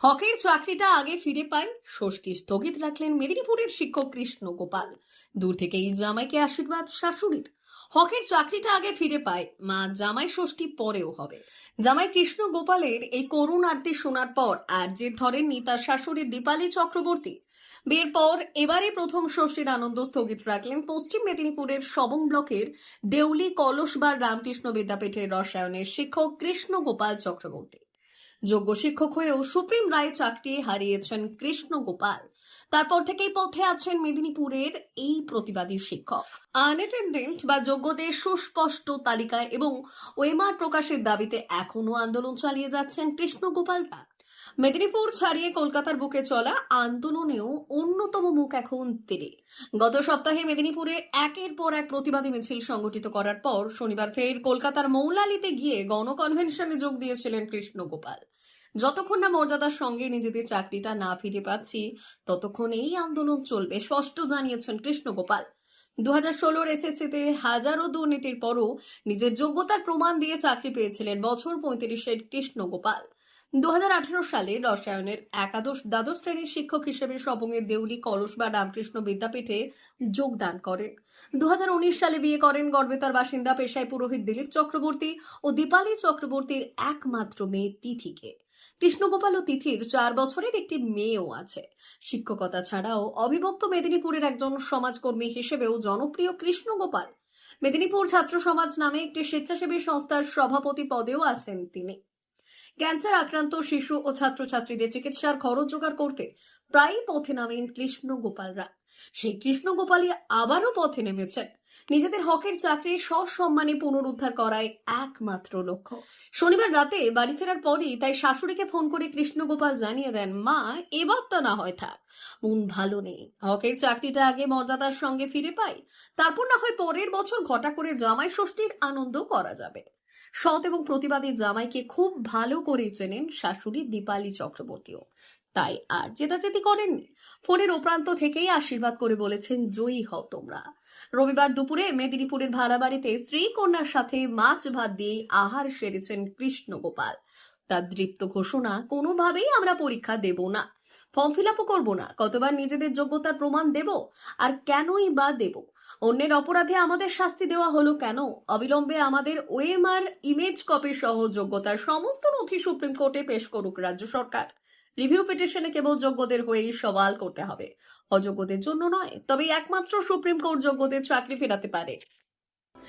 হকের চাকরিটা আগে ফিরে পায় ষষ্ঠী স্থগিত রাখলেন মেদিনীপুরের শিক্ষক কৃষ্ণ গোপাল। দূর থেকে এই জামাইকে আশীর্বাদ শাশুড়ির। হকের চাকরিটা আগে ফিরে পায় মা জামাই ষষ্ঠী পরেও হবে। জামাই কৃষ্ণ গোপালের এই করুণ আরতি শোনার পর আর যে ধরেননি তার শাশুড়ি দীপালি চক্রবর্তী। বিয়ের পর এবারে প্রথম ষষ্ঠীর আনন্দ স্থগিত রাখলেন পশ্চিম মেদিনীপুরের সবং ব্লকের দেউলি কলসবার রামকৃষ্ণ বিদ্যাপীঠের রসায়নের শিক্ষক কৃষ্ণ গোপাল চক্রবর্তী। যোগ্য শিক্ষক হয়েও সুপ্রিম রায় চাকরি হারিয়েছেন কৃষ্ণ গোপাল। তারপর থেকেই পথে আছেন মেদিনীপুরের এই প্রতিবাদী শিক্ষক। আনএটেন্ডেন্ট বা যোগ্যদের সুস্পষ্ট তালিকায় এবং ওয়েমার প্রকাশের দাবিতে এখনও আন্দোলন চালিয়ে যাচ্ছেন কৃষ্ণ গোপালরা। মেদিনীপুর ছাড়িয়ে কলকাতার বুকে চলা আন্দোলনেও অন্যতম মুখ এখন তিনি। গত সপ্তাহে মেদিনীপুরে একের পর এক প্রতিবাদী মিছিল সংগঠিত করার পর শনিবার ফের কলকাতার মৌলালিতে গিয়ে গণকনভেনশনে যোগ দিয়েছিলেন কৃষ্ণ গোপাল। যতক্ষণ না মর্যাদার সঙ্গে নিজেদের চাকরিটা না ফিরে পাচ্ছি, ততক্ষণ এই আন্দোলন চলবে, স্পষ্ট জানিয়েছেন কৃষ্ণ গোপাল দু হাজার ষোলোর এসএসসিতে হাজারো দুর্নীতির পরও নিজের যোগ্যতার প্রমাণ দিয়ে চাকরি পেয়েছিলেন বছর পঁয়ত্রিশের কৃষ্ণ গোপাল দুহাজার আঠারো সালে রসায়নের একাদশ দ্বাদশ শ্রেণির শিক্ষক হিসেবে সবংয়ের দেউলি, কলস বা রামকৃষ্ণ বিদ্যাপীঠে যোগদান করেন। দু হাজার উনিশ সালে বিয়ে করেন গড়বেতার বাসিন্দা পেশায় পুরোহিত দিলীপ চক্রবর্তী ও দীপালি চক্রবর্তীর একমাত্র মেয়ে তিথিকে। কৃষ্ণগোপাল ও তিথির চার বছরের একটি মেয়েও আছে। শিক্ষকতা ছাড়াও অবিভক্ত মেদিনীপুরের একজন সমাজকর্মী হিসেবেও জনপ্রিয় কৃষ্ণগোপাল। মেদিনীপুর ছাত্র সমাজ নামে একটি স্বেচ্ছাসেবী সংস্থার সভাপতি পদেও আছেন তিনি। ক্যান্সার আক্রান্ত শিশু ও ছাত্রছাত্রীদের চিকিৎসার খরচ জোগাড় করতে প্রায়ই পথে নামেন কৃষ্ণ গোপালরা সেই কৃষ্ণ গোপালই আবারও পথে নেমেছেন। নিজেদের হকের চাকরি সসম্মানে পুনরুদ্ধার করায় একমাত্র লক্ষ্য। শনিবার রাতে বাড়ি ফেরার পরই তাই শাশুড়িকে ফোন করে কৃষ্ণগোপাল জানিয়ে দেন, মা, এবার তো না হয় থাক। মন ভালো নেই। হকের চাকরিটা আগে মর্যাদার সঙ্গে ফিরে পাই। তারপর না হয় পরের বছর ঘটা করে জামাই ষষ্ঠীর আনন্দ করা যাবে। সৎ এবং প্রতিবাদী জামাইকে খুব ভালো করে চেনেন শাশুড়ি দীপালি চক্রবর্তীও। তাই আর জেদাজেদি করেননি। ফোনের ওপ্রান্ত থেকেই আশীর্বাদ করে বলেছেন, জয়ী হও তোমরা। রবিবার দুপুরে মেদিনীপুরের ভাড়া বাড়িতে স্ত্রী কন্যার সাথে মাছ ভাত দিয়ে আহার সেরেছেন কৃষ্ণ গোপাল তার দৃপ্ত ঘোষণা, কোনোভাবেই আমরা পরীক্ষা দেব না, ফর্ম ফিল আপও করব না, কতবার নিজেদের যোগ্যতার প্রমাণ দেব আর কেনই বা দেব? অন্যের অপরাধে আমাদের শাস্তি দেওয়া হলো কেন? অবিলম্বে আমাদের ওএমআর ইমেজ কপি সহ যোগ্যতার সমস্ত নথি সুপ্রিম কোর্টে পেশ করুক রাজ্য সরকার। রিভিউ পিটিশনে কেবল যোগ্যদের হয়েই সওয়াল করতে হবে। অযোগ্যদের জন্য নয়, তবে একমাত্র সুপ্রিম কোর্ট যোগ্যদের চাকরি ফেরাতে পারে।